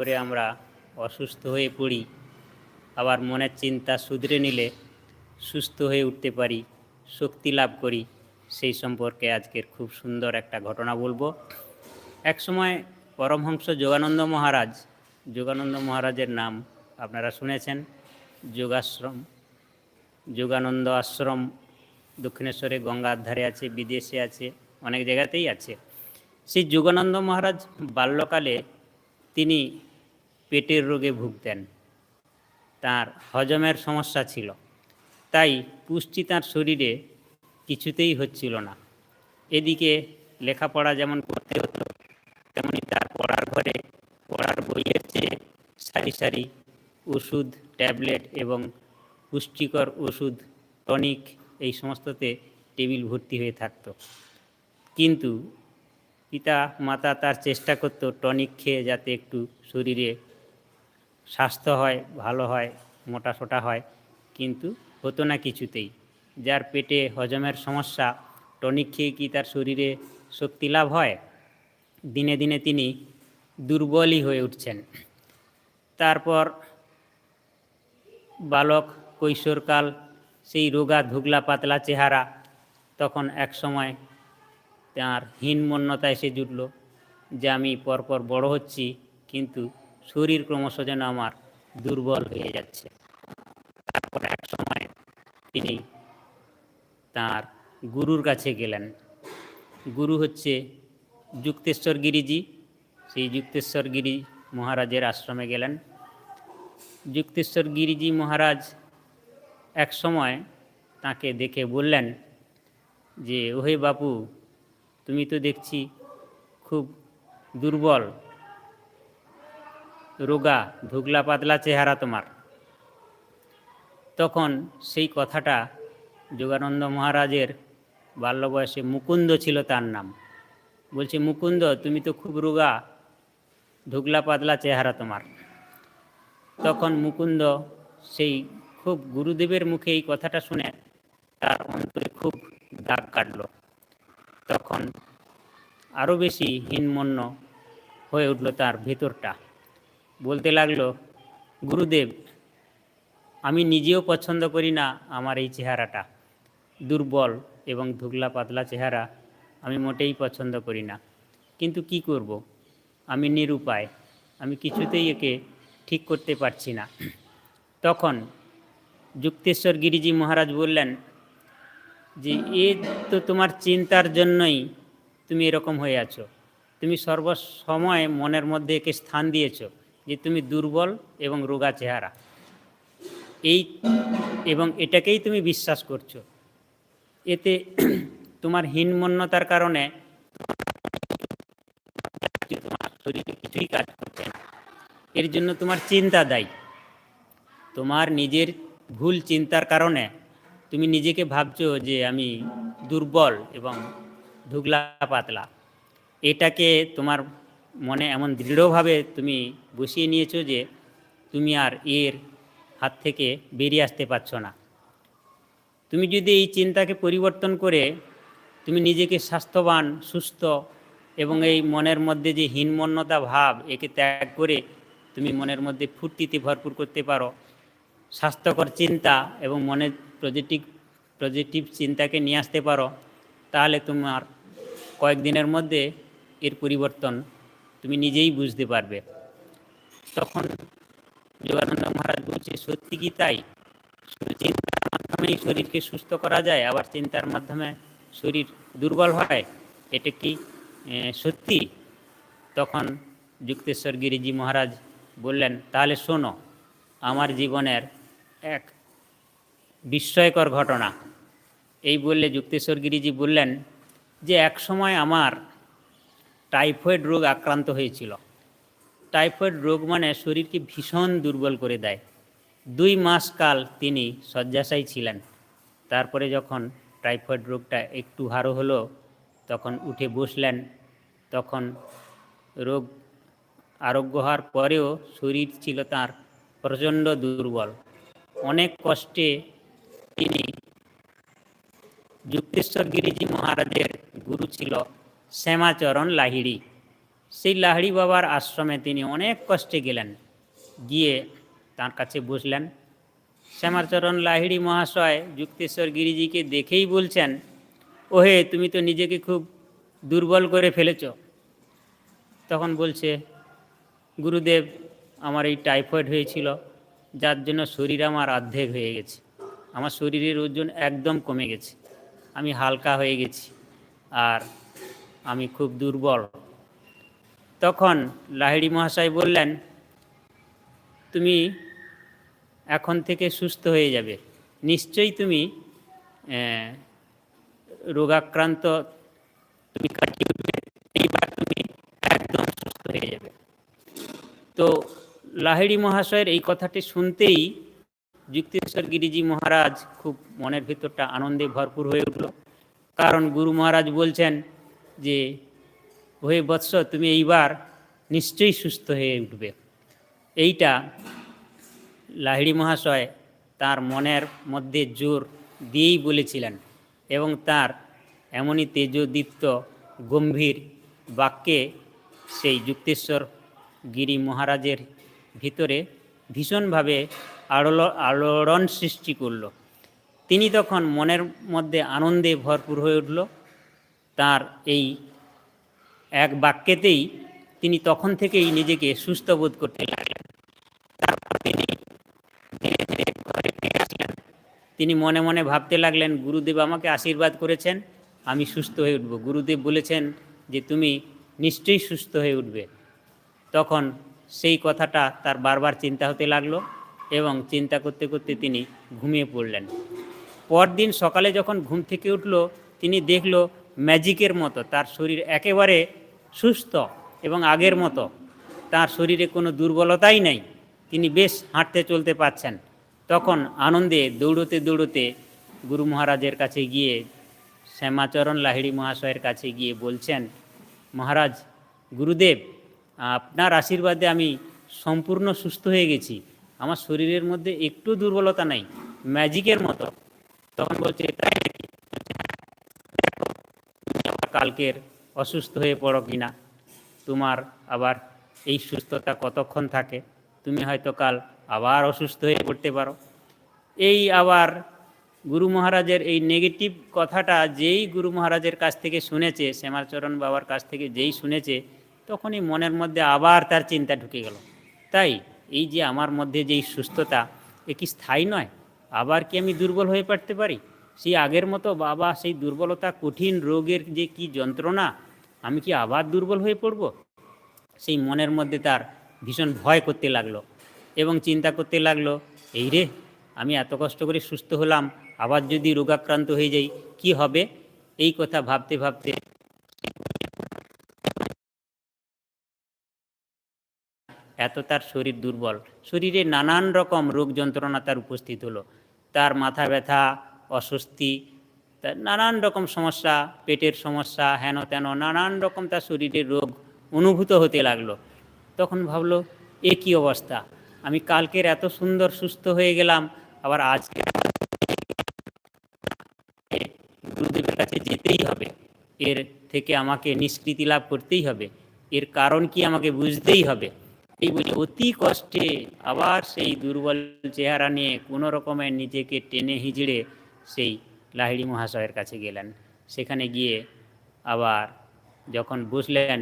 করে আমরা অসুস্থ হয়ে পড়ি। আবার মনের চিন্তা শুধরে নিলে সুস্থ হয়ে উঠতে পারি, শক্তি লাভ করি। সেই সম্পর্কে আজকের খুব সুন্দর একটা ঘটনা বলব। একসময় পরমহংস যোগানন্দ মহারাজ, যোগানন্দ মহারাজের নাম আপনারা শুনেছেন, যোগাশ্রম, যোগানন্দ আশ্রম, দক্ষিণেশ্বরে গঙ্গার ধারে আছে, বিদেশে আছে, অনেক জায়গাতেই আছে। সেই যোগানন্দ মহারাজ বাল্যকালে তিনি পেটের রোগে ভুগতেন। তার হজমের সমস্যা ছিল। তাই পুষ্টি তার শরীরে কিছুতেই হচ্ছিল না। এদিকে লেখাপড়া যেমন করতে হতো, তেমনি তার পড়ার ঘরে পড়ার বইয়ের চেয়ে সারি সারি ওষুধ, ট্যাবলেট এবং পুষ্টিকর ওষুধ, টনিক এই সমস্ততে টেবিল ভর্তি হয়ে থাকত। কিন্তু পিতা মাতা তার চেষ্টা করতো টনিক খেয়ে যাতে একটু শরীরে স্বাস্থ্য হয়, ভালো হয় মোটা সোটা হয়, কিন্তু হতো না কিছুতেই। যার পেটে হজমের সমস্যা, টনিক খেয়ে কি তার শরীরে শক্তি লাভ হয়? দিনে দিনে তিনি দুর্বলই হয়ে উঠছেন। তারপর বালক কৈশোরকাল, সেই রোগা ধুগলা পাতলা চেহারা, তখন এক সময় তার হীনমন্যতা এসে জুটল, যে আমি পরপর বড় হচ্ছি, কিন্তু শরীর ক্রমশ যেন আমার দুর্বল হয়ে যাচ্ছে। তারপর এক সময় তিনি তার গুরুর কাছে গেলেন। গুরু হচ্ছে যুক্তেশ্বর গিরিজি। সেই যুক্তেশ্বর গিরি মহারাজের আশ্রমে গেলেন। যুক্তেশ্বর গিরিজি মহারাজ এক সময় তাকে দেখে বললেন যে, ওহে বাপু, তুমি তো দেখছি খুব দুর্বল রোগা, ধুগলা পাতলা চেহারা তোমার। তখন সেই কথাটা যোগানন্দ মহারাজের বাল্য বয়সে মুকুন্দ ছিল তার নাম। বলছে, মুকুন্দ, তুমি তো খুব রোগা, ধুগলা পাতলা চেহারা তোমার। তখন মুকুন্দ সেই খুব গুরুদেবের মুখে এই কথাটা শুনে তার অন্তরে খুব দাগ কাটল। তখন আরও বেশি হীনমন্য হয়ে উঠল তার ভেতরটা। বলতে লাগল, গুরুদেব, আমি নিজেও পছন্দ করি না আমার এই চেহারাটা। দুর্বল এবং ধুগলা পাতলা চেহারা আমি মোটেই পছন্দ করি না। কিন্তু কি করব? আমি নিরুপায়। আমি কিছুতেই একে ঠিক করতে পারছি না। তখন যুক্তেশ্বর গিরিজি মহারাজ বললেন, যে, এ তো তোমার চিন্তার জন্যই তুমি এরকম হয়ে আছো। তুমি সর্বসময় মনের মধ্যে একে স্থান দিয়েছ। যে তুমি দুর্বল এবং রোগা চেহারা। এই এবং এটাকেই তুমি বিশ্বাস করছ। এতে তোমার হীনমন্যতার কারণে শরীরে কিছুই কাজ করছে না এর জন্য তোমার চিন্তা দায়ী। তোমার নিজের ভুল চিন্তার কারণে তুমি নিজেকে ভাবছ যে আমি দুর্বল এবং ধুগলা পাতলা। এটাকে তোমার মনে এমন দৃঢ়ভাবে তুমি বসিয়ে নিয়েছো যে তুমি আর এর হাত থেকে বেরিয়ে আসতে পারছ না। তুমি যদি এই চিন্তাকে পরিবর্তন করে তুমি নিজেকে স্বাস্থ্যবান, সুস্থ এবং এই মনের মধ্যে যে হীনমন্যতা ভাব একে ত্যাগ করে তুমি মনের মধ্যে ফুর্তিতে ভরপুর করতে পারো। স্বাস্থ্যকর চিন্তা এবং মনের পজিটিভ পজিটিভ চিন্তাকে নিয়ে আসতে পারো। তাহলে তোমার কয়েকদিনের মধ্যে এর পরিবর্তন তুমি নিজেই বুঝতে পারবে। তখন যোগানন্দ মহারাজ বলছে, সত্যি কি তাই? চিন্তার মাধ্যমেই শরীরকে সুস্থ করা যায়, আবার চিন্তার মাধ্যমে শরীর দুর্বল হয়? এটা কি সত্যি? তখন যুক্তেশ্বর গিরিজি মহারাজ বললেন, তাহলে শোনো, আমার জীবনের এক বিস্ময়কর ঘটনা। এই বললে যুক্তেশ্বর গিরিজি বললেন যে, এক সময় আমার টাইফয়েড রোগ আক্রান্ত হয়েছিল। টাইফয়েড রোগ মানে শরীরকে ভীষণ দুর্বল করে দেয়। দুই মাস কাল তিনি শয্যাশায়ী ছিলেন। তারপরে যখন টাইফয়েড রোগটা একটু হারো হলো, তখন উঠে বসলেন। তখন রোগ আরোগ্য হওয়ার পরেও শরীর ছিল তার প্রচণ্ড দুর্বল। অনেক কষ্টে তিনি যুক্তেশ্বর গিরিজি মহারাজের গুরু ছিল। শ্যামাচরণ লাহিড়ি। সেই লাহড়ি বাবার আশ্রমে তিনি অনেক কষ্টে গেলেন। গিয়ে তার কাছে বসলেন। শ্যামাচরণ লাহিড়ি মহাশয় যুক্তেশ্বর গিরিজিকে দেখেই বলছেন, ওহে, তুমি তো নিজেকে খুব দুর্বল করে ফেলেছ। তখন বলছে, গুরুদেব, আমার এই টাইফয়েড হয়েছিল, যার জন্য শরীর আমার অর্ধেক হয়ে গেছে। আমার শরীরের ওজন একদম কমে গেছে। আমি হালকা হয়ে গেছি। আর আমি খুব দুর্বল। তখন লাহিড়ি মহাশয় বললেন, তুমি এখন থেকে সুস্থ হয়ে যাবে। নিশ্চয়ই তুমি রোগাক্রান্ত, তুমি কাটিয়ে উঠবে। এইবার তুমি একদম সুস্থ হয়ে যাবে। তো লাহিড়ি মহাশয়ের এই কথাটি শুনতেই যুক্তিশ্বর গিরিজি মহারাজ খুব মনের ভিতরটা আনন্দে ভরপুর হয়ে উঠল। কারণ গুরু মহারাজ বলছেন যে ওহে বৎস, তুমি এইবার নিশ্চয়ই সুস্থ হয়ে উঠবে। এইটা লাহিড়ি মহাশয় তার মনের মধ্যে জোর দিয়েই বলেছিলেন এবং তার এমনই তেজদীপ্ত, গম্ভীর বাক্যে সেই যুক্তেশ্বর গিরি মহারাজের ভিতরে ভীষণভাবে আড়ল, আলোড়ন সৃষ্টি করল। তিনি তখন মনের মধ্যে আনন্দে ভরপুর হয়ে উঠল। তার এই এক বাক্যেতেই তিনি তখন থেকেই নিজেকে সুস্থ বোধ করতে লাগলেন। তারপর তিনি ধীরে ধীরে ঘরে ফিরে আসলেন। তিনি মনে মনে ভাবতে লাগলেন, গুরুদেব আমাকে আশীর্বাদ করেছেন, আমি সুস্থ হয়ে উঠব। গুরুদেব বলেছেন যে, তুমি নিশ্চয়ই সুস্থ হয়ে উঠবে। তখন সেই কথাটা তার বারবার চিন্তা হতে লাগল এবং চিন্তা করতে করতে তিনি ঘুমিয়ে পড়লেন। পরদিন সকালে যখন ঘুম থেকে উঠল, তিনি দেখল ম্যাজিকের মতো, তার শরীর একেবারে সুস্থ এবং আগের মতো, তার শরীরে কোনো দুর্বলতাই নেই, তিনি বেশ হাঁটতে চলতে পারছেন। তখন আনন্দে দৌড়তে দৌড়তে গুরু মহারাজের কাছে গিয়ে, শ্যামাচরণ লাহিড়ি মহাশয়ের কাছে গিয়ে বলছেন, মহারাজ, গুরুদেব, আপনার আশীর্বাদে আমি সম্পূর্ণ সুস্থ হয়ে গেছি। আমার শরীরের মধ্যে একটু দুর্বলতা নাই, ম্যাজিকের মতো। তখন বলছে, তাই নাকি দেখো, তুমি আবার কালকের অসুস্থ হয়ে পড়ো কিনা তোমার আবার এই সুস্থতা কতক্ষণ থাকে? তুমি হয়তো কাল আবার অসুস্থ হয়ে পড়তে পারো। এই আবার গুরু মহারাজের এই নেগেটিভ কথাটা যেই গুরু মহারাজের কাছ থেকে শুনেছে, শ্যামাচরণ বাবার কাছ থেকে যেই শুনেছে, তখনই মনের মধ্যে আবার তার চিন্তা ঢুকে গেল। তাই এই যে আমার মধ্যে যেই সুস্থতা, এ কি স্থায়ী নয়? আবার কি আমি দুর্বল হয়ে পড়তে পারি? সেই আগের মতো বাবা সেই দুর্বলতা, কঠিন রোগের যে কি যন্ত্রণা, আমি কি আবার দুর্বল হয়ে পড়ব? সেই মনের মধ্যে তার ভীষণ ভয় করতে লাগল এবং চিন্তা করতে লাগল, এই রে, আমি এত কষ্ট করে সুস্থ হলাম, আবার যদি রোগাক্রান্ত হয়ে যাই, কি হবে? এই কথা ভাবতে ভাবতে এত তার শরীর দুর্বল। শরীরে নানান রকম রোগ যন্ত্রণা তার উপস্থিত হলো। তার মাথা ব্যথা অস্বস্তি তার নানান রকম সমস্যা, পেটের সমস্যা, হেন তেন, নানান রকম তার শরীরের রোগ অনুভূত হতে লাগল। তখন ভাবলো, এ কী অবস্থা? আমি কালকের এত সুন্দর সুস্থ হয়ে গেলাম, আবার আজকে গুরুদেবের কাছে যেতেই হবে। এর থেকে আমাকে নিষ্কৃতি লাভ করতেই হবে। এর কারণ কি আমাকে বুঝতেই হবে? এই বলে অতি কষ্টে আবার সেই দুর্বল চেহারা নিয়ে কোনো রকমের নিজেকে টেনে হিজড়ে সেই লাহিড়ি মহাশয়ের কাছে গেলেন। সেখানে গিয়ে আবার যখন বসলেন,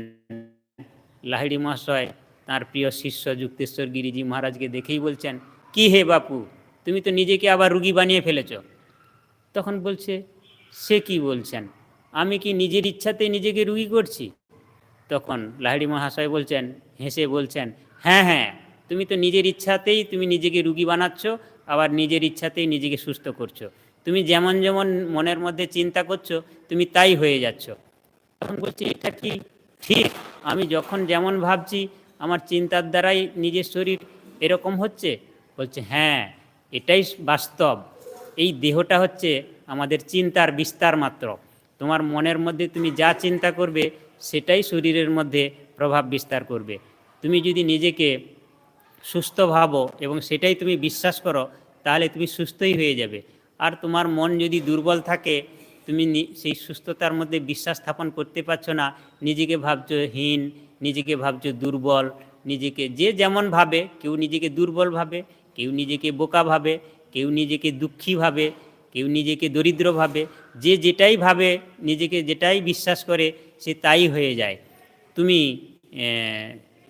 লাহিড়ি মহাশয় তার প্রিয় শিষ্য যুক্তেশ্বর গিরিজি মহারাজকে দেখেই বলছেন, কি হে বাপু, তুমি তো নিজেকে আবার রুগী বানিয়ে ফেলেছ। তখন বলছে, সে কি বলছেন? আমি কি নিজের ইচ্ছাতে নিজেকে রুগী করছি? তখন লাহিড়ি মহাশয় বলছেন, হেসে বলছেন হ্যাঁ হ্যাঁ তুমি তো নিজের ইচ্ছাতেই তুমি নিজেকে রুগী বানাচ্ছ, আবার নিজের ইচ্ছাতেই নিজেকে সুস্থ করছ। তুমি যেমন যেমন মনের মধ্যে চিন্তা করছ, তুমি তাই হয়ে যাচ্ছ। তখন বলছি, এটা কি ঠিক? আমি যখন যেমন ভাবছি, আমার চিন্তার দ্বারাই নিজের শরীর এরকম হচ্ছে? বলছে হ্যাঁ এটাই বাস্তব। এই দেহটা হচ্ছে আমাদের চিন্তার বিস্তার মাত্র। তোমার মনের মধ্যে তুমি যা চিন্তা করবে, সেটাই শরীরের মধ্যে প্রভাব বিস্তার করবে। তুমি যদি নিজেকে সুস্থ ভাবো এবং সেটাই তুমি বিশ্বাস করো, তাহলে তুমি সুস্থই হয়ে যাবে। আর তোমার মন যদি দুর্বল থাকে, তুমি সেই সুস্থতার মধ্যে বিশ্বাস স্থাপন করতে পারছ না, নিজেকে ভাবছ হীন, নিজেকে ভাবছ দুর্বল, নিজেকে, যে যেমন ভাবে, কেউ নিজেকে দুর্বল ভাবে, কেউ নিজেকে বোকা ভাবে, কেউ নিজেকে দুঃখী ভাবে, কেউ নিজেকে দরিদ্র ভাবে, যে যেটাই ভাবে, নিজেকে যেটাই বিশ্বাস করে, সে তাই হয়ে যায়। তুমি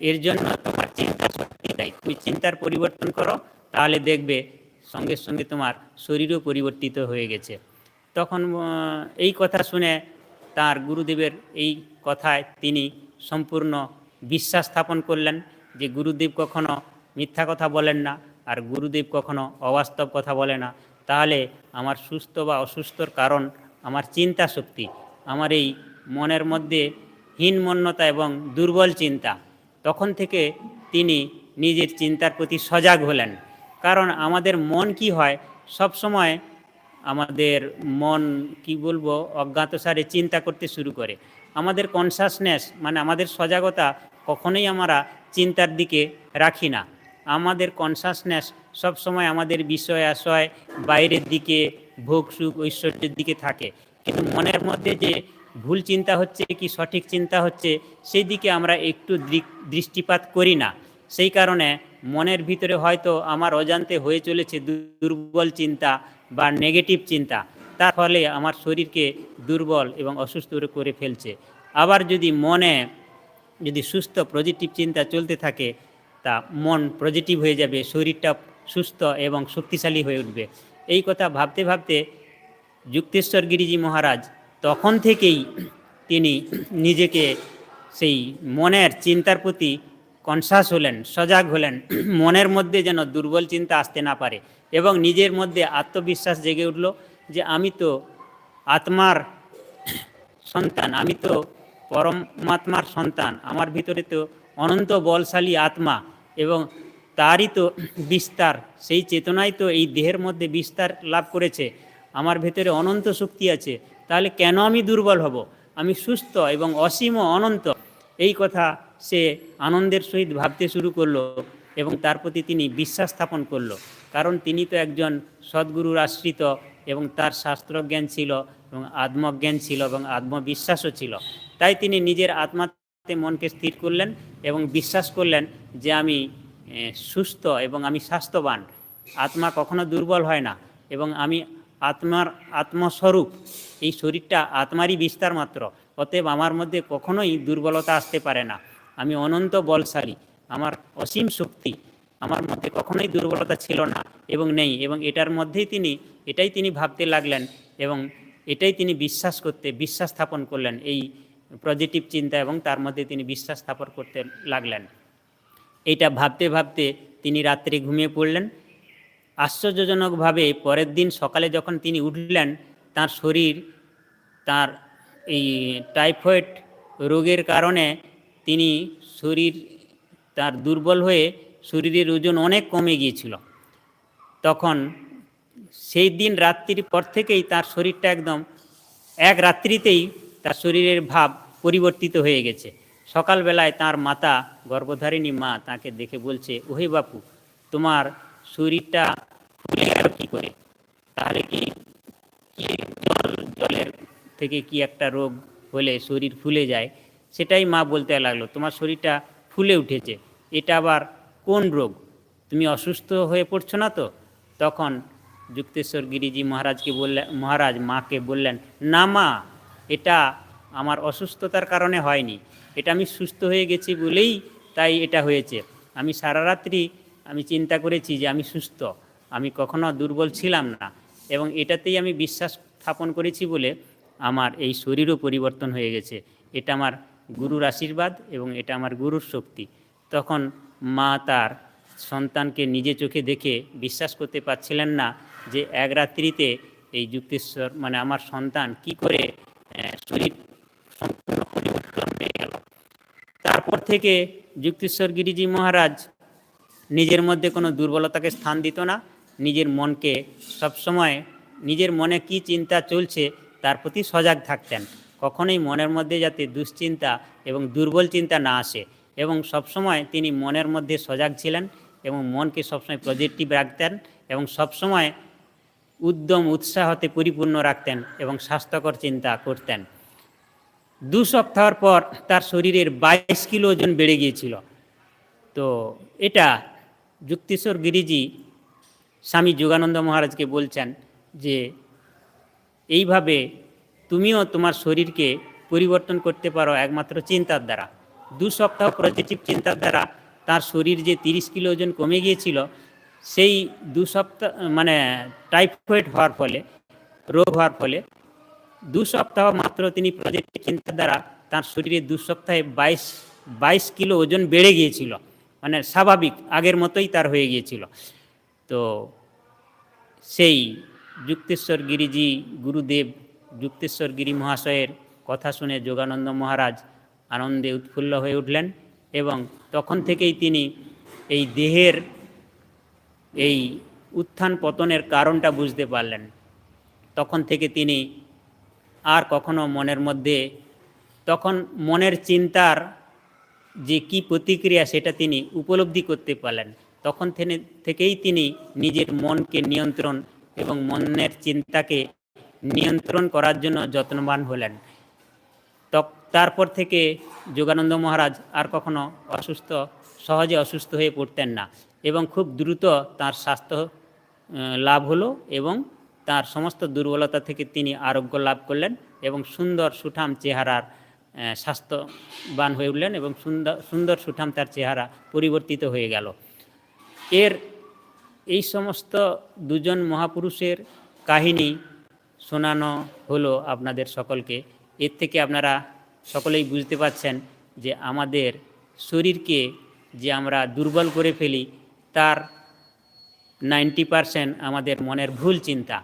এর জন্য তোমার চিন্তা শক্তি তাই তুমি চিন্তার পরিবর্তন করো, তাহলে দেখবে সঙ্গে সঙ্গে তোমার শরীরও পরিবর্তিত হয়ে গেছে। তখন এই কথা শুনে তার গুরুদেবের এই কথায় তিনি সম্পূর্ণ বিশ্বাস স্থাপন করলেন যে গুরুদেব কখনো মিথ্যা কথা বলেন না আর গুরুদেব কখনো অবাস্তব কথা বলে না। তাহলে আমার সুস্থ বা অসুস্থর কারণ আমার চিন্তা শক্তি, আমার এই মনের মধ্যে হীনমন্যতা এবং দুর্বল চিন্তা। তখন থেকে তিনি নিজের চিন্তার প্রতি সজাগ হলেন। কারণ আমাদের মন কি হয়? সব সময় আমাদের মন, কি বলব, অজ্ঞাতসারে চিন্তা করতে শুরু করে। আমাদের কনসাসনেস মানে আমাদের সজাগতা কখনোই আমরা চিন্তার দিকে রাখি না। আমাদের কনসাসনেস সবসময় আমাদের বিষয়, আশয়, বাইরের দিকে, ভোগ, সুখ, ঐশ্বর্যের দিকে থাকে। কিন্তু মনের মধ্যে যে ভুল চিন্তা হচ্ছে, কি সঠিক চিন্তা হচ্ছে, সেই দিকে আমরা একটু দৃষ্টিপাত করি না। সেই কারণে মনের ভিতরে হয়তো আমার অজান্তে হয়ে চলেছে দুর্বল চিন্তা বা নেগেটিভ চিন্তা। তার ফলে আমার শরীরকে দুর্বল এবং অসুস্থ করে ফেলছে। আবার যদি মনে যদি সুস্থ পজিটিভ চিন্তা চলতে থাকে, তা মন পজিটিভ হয়ে যাবে, শরীরটা সুস্থ এবং শক্তিশালী হয়ে উঠবে। এই কথা ভাবতে ভাবতে যুক্তেশ্বর গিরিজি মহারাজ তখন থেকেই তিনি নিজেকে সেই মনের চিন্তার প্রতি কনসাস হলেন, সজাগ হলেন, মনের মধ্যে যেন দুর্বল চিন্তা আসতে না পারে এবং নিজের মধ্যে আত্মবিশ্বাস জেগে উঠল যে আমি তো আত্মার সন্তান, আমি তো পরমাত্মার সন্তান, আমার ভিতরে তো অনন্ত বলশালী আত্মা এবং তারই তো বিস্তার, সেই চেতনাই তো এই দেহের মধ্যে বিস্তার লাভ করেছে, আমার ভেতরে অনন্ত শক্তি আছে, তাহলে কেন আমি দুর্বল হব? আমি সুস্থ এবং অসীম অনন্ত, এই কথা সে আনন্দের সহিত ভাবতে শুরু করল এবং তার প্রতি তিনি বিশ্বাস স্থাপন করল। কারণ তিনি তো একজন সদ্গুরুর আশ্রিত এবং তার শাস্ত্রজ্ঞান ছিল এবং আত্মজ্ঞান ছিল এবং আত্মবিশ্বাসও ছিল। তাই তিনি নিজের আত্মাতে মনকে স্থির করলেন এবং বিশ্বাস করলেন যে আমি সুস্থ এবং আমি স্বাস্থ্যবান। আত্মা কখনো দুর্বল হয় না এবং আমি আত্মার আত্মস্বরূপ। এই শরীরটা আত্মারই বিস্তার মাত্র, অতএব আমার মধ্যে কখনোই দুর্বলতা আসতে পারে না। আমি অনন্ত বলশালী, আমার অসীম শক্তি, আমার মধ্যে কখনোই দুর্বলতা ছিল না এবং নেই এবং এটার মধ্যেই তিনি, এটাই তিনি ভাবতে লাগলেন এবং এটাই তিনি বিশ্বাস করতে, বিশ্বাস স্থাপন করলেন, এই পজিটিভ চিন্তা এবং তার মধ্যে তিনি বিশ্বাস স্থাপন করতে লাগলেন। এইটা ভাবতে ভাবতে তিনি রাত্রে ঘুমিয়ে পড়লেন। আশ্চর্যজনকভাবে পরের দিন সকালে যখন তিনি উঠলেন, তার শরীর, তার এই টাইফয়েড রোগের কারণে তিনি শরীর, তার দুর্বল হয়ে শরীরের ওজন অনেক কমে গিয়েছিল। তখন সেই দিন রাত্রির পর থেকেই তার শরীরটা একদম এক রাত্রিতেই তার শরীরের ভাব পরিবর্তিত হয়ে গেছে। সকালবেলায় তার মাতা, গর্ভধারিণী মা তাকে দেখে বলছে, ওহে বাপু, তোমার শরীরটা ফুলে গেল কী করে? তাহলে কি জল, জলের থেকে কি একটা রোগ হলে শরীর ফুলে যায়? সেটাই মা বলতে লাগল, তোমার শরীরটা ফুলে উঠেছে, এটা আবার কোন রোগ? তুমি অসুস্থ হয়ে পড়ছো না তো? তখন যুক্তেশ্বর গিরিজি মহারাজকে বললেন মহারাজ, মাকে বললেন, না মা, এটা আমার অসুস্থতার কারণে হয়নি, এটা আমি সুস্থ হয়ে গেছি বলেই তাই এটা হয়েছে। আমি সারা রাত্রি আমি চিন্তা করেছি যে আমি সুস্থ, আমি কখনো দুর্বল ছিলাম না এবং এটাতেই আমি বিশ্বাস স্থাপন করেছি বলে আমার এই শরীরও পরিবর্তন হয়ে গেছে, এটা আমার গুরুর আশীর্বাদ এবং এটা আমার গুরুর শক্তি। তখন মা তার সন্তানকে নিজে চোখে দেখে বিশ্বাস করতে পারছিলেন না যে এক রাত্রিতে এই যুক্তেশ্বর মানে আমার সন্তান কি করে শরীর সম্পূর্ণ পরিবর্তন হয়ে গেল। তারপর থেকে যুক্তেশ্বর গিরিজি মহারাজ নিজের মধ্যে কোনো দুর্বলতাকে স্থান দিত না। নিজের মনকে সবসময়, নিজের মনে কি চিন্তা চলছে তার প্রতি সজাগ থাকতেন। কখনোই মনের মধ্যে যাতে দুশ্চিন্তা এবং দুর্বল চিন্তা না আসে এবং সবসময় তিনি মনের মধ্যে সজাগ ছিলেন এবং মনকে সবসময় পজিটিভ রাখতেন এবং সবসময় উদ্যম উৎসাহতে পরিপূর্ণ রাখতেন এবং স্বাস্থ্যকর চিন্তা করতেন। দু সপ্তাহর পর তার শরীরের বাইশ কিলো ওজন বেড়ে গিয়েছিল। তো এটা যুক্তিশ্বর গিরিজি স্বামী যোগানন্দ মহারাজকে বলছেন যে, এইভাবে তুমিও তোমার শরীরকে পরিবর্তন করতে পারো একমাত্র চিন্তার দ্বারা। দু সপ্তাহ পজিটিভ চিন্তার দ্বারা তার শরীর যে তিরিশ কিলো ওজন কমে গিয়েছিল, সেই দু সপ্তাহ মানে টাইফয়েড হওয়ার ফলে, রোগ হওয়ার ফলে দু সপ্তাহ মাত্র তিনি পজিটিভ চিন্তার দ্বারা তার শরীরে দু সপ্তাহে বাইশ বাইশ কিলো ওজন বেড়ে গিয়েছিল। মানে স্বাভাবিক, আগের মতোই তার হয়ে গিয়েছিল। তো সেই যুক্তেশ্বর গিরিজি, গুরুদেব যুক্তেশ্বর গিরি মহাশয়ের কথা শুনে যোগানন্দ মহারাজ আনন্দে উৎফুল্ল হয়ে উঠলেন এবং তখন থেকেই তিনি এই দেহের এই উত্থান পতনের কারণটা বুঝতে পারলেন। তখন থেকে তিনি আর কখনো মনের মধ্যে, তখন মনের চিন্তার যে কি প্রতিক্রিয়া সেটা তিনি উপলব্ধি করতে পারলেন। তখন থেকে- থেকেই তিনি নিজের মনকে নিয়ন্ত্রণ এবং মনের চিন্তাকে নিয়ন্ত্রণ করার জন্য যত্নবান হলেন। তারপর থেকে যোগানন্দ মহারাজ আর কখনো অসুস্থ, সহজে অসুস্থ হয়ে পড়তেন না এবং খুব দ্রুত তার স্বাস্থ্য লাভ হলো এবং তার সমস্ত দুর্বলতা থেকে তিনি আরোগ্য লাভ করলেন এবং সুন্দর সুঠাম চেহারার স্বাস্থ্যবান হয়ে উঠলেন এবং সুন্দর সুন্দর সুঠাম তার চেহারা পরিবর্তিত হয়ে গেল। এর এই সমস্ত দুজন মহাপুরুষের কাহিনী শোনানো হলো আপনাদের সকলকে। এর থেকে আপনারা সকলেই বুঝতে পারছেন যে আমাদের শরীরকে যে আমরা দুর্বল করে ফেলি, তার নাইনটি পারসেন্ট আমাদের মনের ভুল চিন্তা।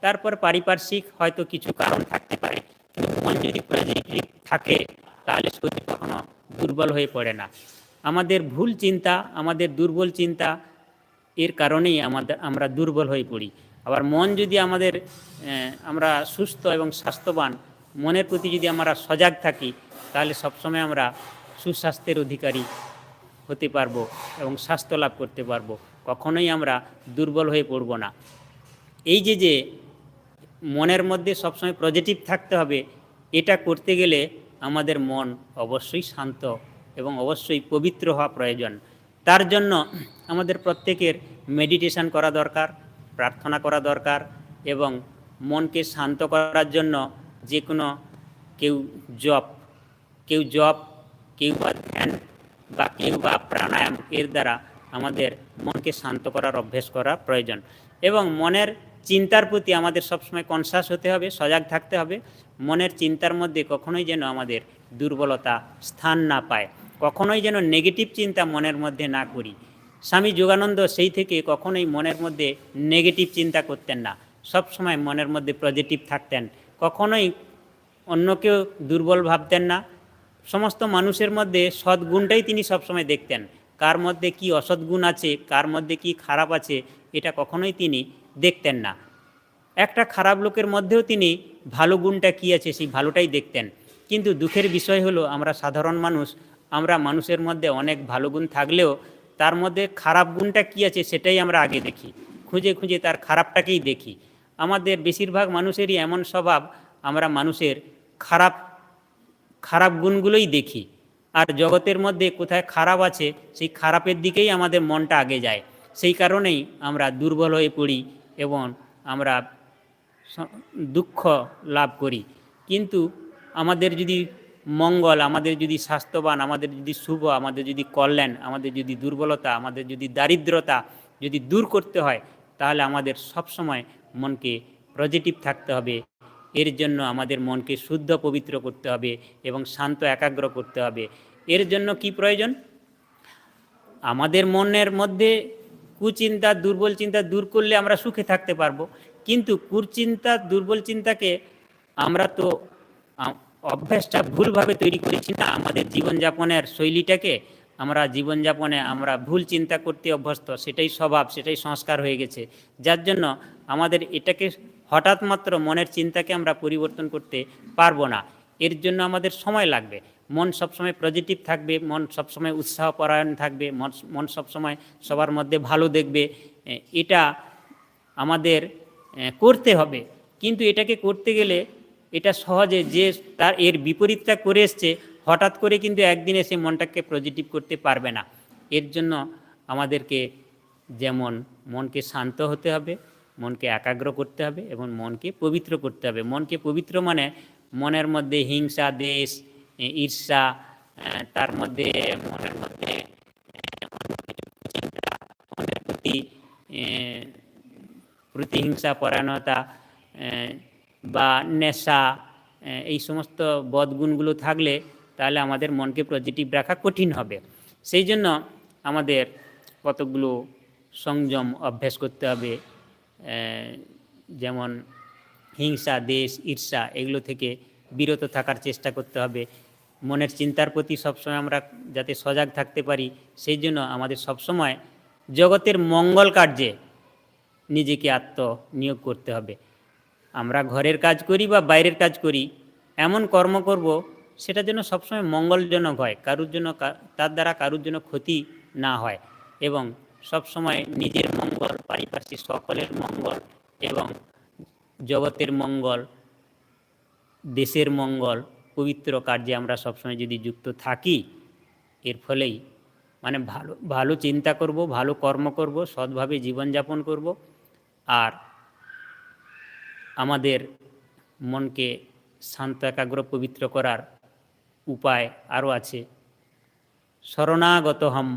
তারপর পারিপার্শ্বিক হয়তো কিছু কারণ থাকতে পারে। মন যদি পজিটিভ থাকে, তাহলে শরীর কখনো দুর্বল হয়ে পড়ে না। আমাদের ভুল চিন্তা, আমাদের দুর্বল চিন্তা, এর কারণেই আমাদের, আমরা দুর্বল হয়ে পড়ি। আবার মন যদি আমাদের আমরা সুস্থ এবং স্বাস্থ্যবান, মনের প্রতি যদি আমরা সজাগ থাকি, তাহলে সবসময় আমরা সুস্বাস্থ্যের অধিকারী হতে পারব এবং স্বাস্থ্য লাভ করতে পারব। কখনোই আমরা দুর্বল হয়ে পড়ব না। এই যে যে মনের মধ্যে সবসময় পজিটিভ থাকতে হবে, এটা করতে গেলে আমাদের মন অবশ্যই শান্ত এবং অবশ্যই পবিত্র হওয়া প্রয়োজন। তার জন্য আমাদের প্রত্যেকের মেডিটেশন করা দরকার। প্রার্থনা করা দরকার এবং মনকে শান্ত করার জন্য যে কোনো কেউ জপ কেউ জপ, কেউ বা ধ্যান বা কেউ বা প্রাণায়াম এর দ্বারা আমাদের মনকে শান্ত করার অভ্যেস করা প্রয়োজন। এবং মনের চিন্তার প্রতি আমাদের সবসময় কনসাস হতে হবে, সজাগ থাকতে হবে। মনের চিন্তার মধ্যে কখনোই যেন আমাদের দুর্বলতা স্থান না পায়। কখনোই যেন নেগেটিভ চিন্তা মনের মধ্যে না করি। স্বামী যোগানন্দ সেই থেকে কখনোই মনের মধ্যে নেগেটিভ চিন্তা করতেন না। সব সময় মনের মধ্যে পজিটিভ থাকতেন। কখনোই অন্যকেও দুর্বল ভাবতেন না। সমস্ত মানুষের মধ্যে সদ্গুণটাই তিনি সবসময় দেখতেন। কার মধ্যে কি অসৎগুণ আছে, কার মধ্যে কি খারাপ আছে, এটা কখনোই তিনি দেখতেন না। একটা খারাপ লোকের মধ্যেও তিনি ভালো গুণটা কী আছে সেই ভালোটাই দেখতেন। কিন্তু দুঃখের বিষয় হলো, আমরা সাধারণ মানুষ, আমরা মানুষের মধ্যে অনেক ভালো গুণ থাকলেও তার মধ্যে খারাপ গুণটা কী আছে সেটাই আমরা আগে দেখি। খুঁজে খুঁজে তার খারাপটাকেই দেখি। আমাদের বেশিরভাগ মানুষেরই এমন স্বভাব, আমরা মানুষের খারাপ খারাপ গুণগুলোই দেখি। আর জগতের মধ্যে কোথায় খারাপ আছে, সেই খারাপের দিকেই আমাদের মনটা আগে যায়। সেই কারণেই আমরা দুর্বল হয়ে পড়ি এবং আমরা দুঃখ লাভ করি। কিন্তু আমাদের যদি মঙ্গল, আমাদের যদি স্বাস্থ্যবান, আমাদের যদি শুভ, আমাদের যদি কল্যাণ, আমাদের যদি দুর্বলতা, আমাদের যদি দারিদ্রতা যদি দূর করতে হয়, তাহলে আমাদের সবসময় মনকে পজিটিভ থাকতে হবে। এর জন্য আমাদের মনকে শুদ্ধ, পবিত্র করতে হবে এবং শান্ত, একাগ্র করতে হবে। এর জন্য কি প্রয়োজন? আমাদের মনের মধ্যে কুচিন্তা, দুর্বল চিন্তা দূর করলে আমরা সুখে থাকতে পারব। কিন্তু কুচিন্তা, দুর্বল চিন্তাকে আমরা তো অভ্যাসটা ভুলভাবে তৈরি করেছি না আমাদের জীবনযাপনের শৈলীটাকে, আমরা জীবনযাপনে আমরা ভুল চিন্তা করতে অভ্যস্ত, সেটাই স্বভাব, সেটাই সংস্কার হয়ে গেছে। যার জন্য আমাদের এটাকে হঠাৎ মাত্র মনের চিন্তাকে আমরা পরিবর্তন করতে পারব না। এর জন্য আমাদের সময় লাগবে। মন সবসময় পজিটিভ থাকবে, মন সবসময় উৎসাহ পরায়ণ থাকবে, মন মন সবসময় সবার মধ্যে ভালো দেখবে। এটা আমাদের করতে হবে। কিন্তু এটাকে করতে গেলে এটা সহজে যে তার এর বিপরীতটা করে এসছে, হঠাৎ করে কিন্তু একদিন এসে মনটাকে পজিটিভ করতে পারবে না। এর জন্য আমাদেরকে যেমন মনকে শান্ত হতে হবে, মনকে একাগ্র করতে হবে এবং মনকে পবিত্র করতে হবে। মনকে পবিত্র মানে মনের মধ্যে হিংসা, দেশ ঈর্ষা তার মধ্যে মনের মধ্যে প্রতিহিংসা পরায়ণতা বা নেশা এই সমস্ত বদগুণগুলো থাকলে তাহলে আমাদের মনকে পজিটিভ রাখা কঠিন হবে। সেই জন্য আমাদের কতগুলো সংযম অভ্যাস করতে হবে যেমন হিংসা, দেশ, ঈর্ষা, এগুলো থেকে বিরত থাকার চেষ্টা করতে হবে। মনের চিন্তার প্রতি সবসময় আমরা যাতে সজাগ থাকতে পারি, সেই জন্য আমাদের সবসময় জগতের মঙ্গল কার্যে নিজেকে আত্মনিয়োগ করতে হবে। আমরা ঘরের কাজ করি বা বাইরের কাজ করি, এমন কর্ম করব, সেটা যেন সবসময় মঙ্গলজনক হয়, কারুর জন্য তার দ্বারা কারুর জন্য ক্ষতি না হয় এবং সবসময় নিজের মঙ্গল, পারিপার্শ্বিক সকলের মঙ্গল এবং জগতের মঙ্গল, দেশের মঙ্গল, পবিত্র কার্যে আমরা সবসময় যদি যুক্ত থাকি, এর ফলেই মানে ভালো ভালো চিন্তা করব, ভালো কর্ম করব, সৎভাবে জীবনযাপন করব, আর আমাদের মনকে শান্ত, একাগ্র, পবিত্র করার উপায় আরও আছে। শরণাগত হম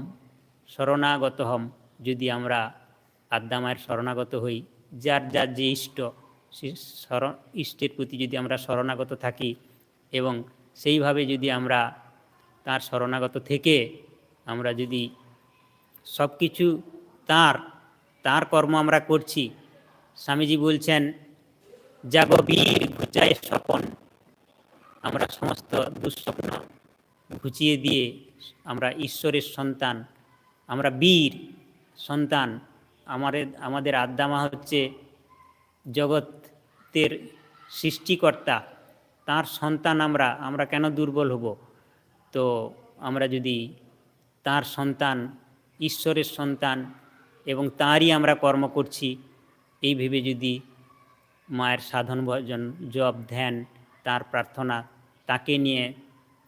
শরণাগত হম যদি আমরা আদ্যামায়ের শরণাগত হই, যার যার যে ইষ্ট ইষ্টের প্রতি যদি আমরা শরণাগত থাকি এবং সেইভাবে যদি আমরা তার শরণাগত থেকে আমরা যদি সব কিছু তার তার কর্ম আমরা করছি, স্বামীজি বলছেন জাগবীর ঘুচায় স্বপন। আমরা সমস্ত দুঃস্বপ্ন ঘুচিয়ে দিয়ে আমরা ঈশ্বরের সন্তান, আমরা বীর সন্তান। আমাদের আমাদের আদ্দামা হচ্ছে জগতের সৃষ্টিকর্তা। তার সন্তান আমরা আমরা কেন দুর্বল হব? তো আমরা যদি তার সন্তান, ঈশ্বরের সন্তান এবং তাঁরই আমরা কর্ম করছি, এই ভেবে যদি মায়ের সাধন ভজন জপ ধ্যান তার প্রার্থনা, তাকে নিয়ে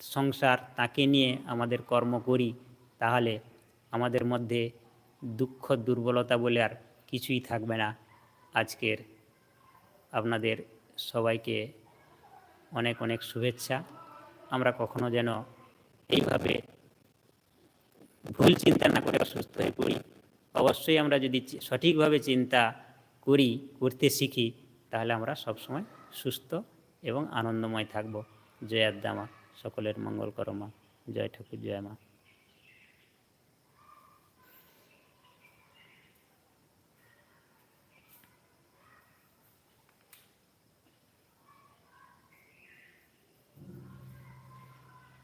সংসার, তাকে নিয়ে আমাদের কর্ম করি, তাহলে আমাদের মধ্যে দুঃখ, দুর্বলতা বলে আর কিছুই থাকবে না। আজকের আপনাদের সবাইকে অনেক অনেক শুভেচ্ছা। আমরা কখনো যেন এইভাবে ভুল চিন্তা না করে অসুস্থ হয়ে পড়ি। অবশ্যই আমরা যদি সঠিকভাবে চিন্তা করি, করতে শিখি তাহলে আমরা সবসময় সুস্থ এবং আনন্দময় থাকব। জয় আদ্দামা সকলের মঙ্গল করমা জয় ঠাকুর, জয় মা।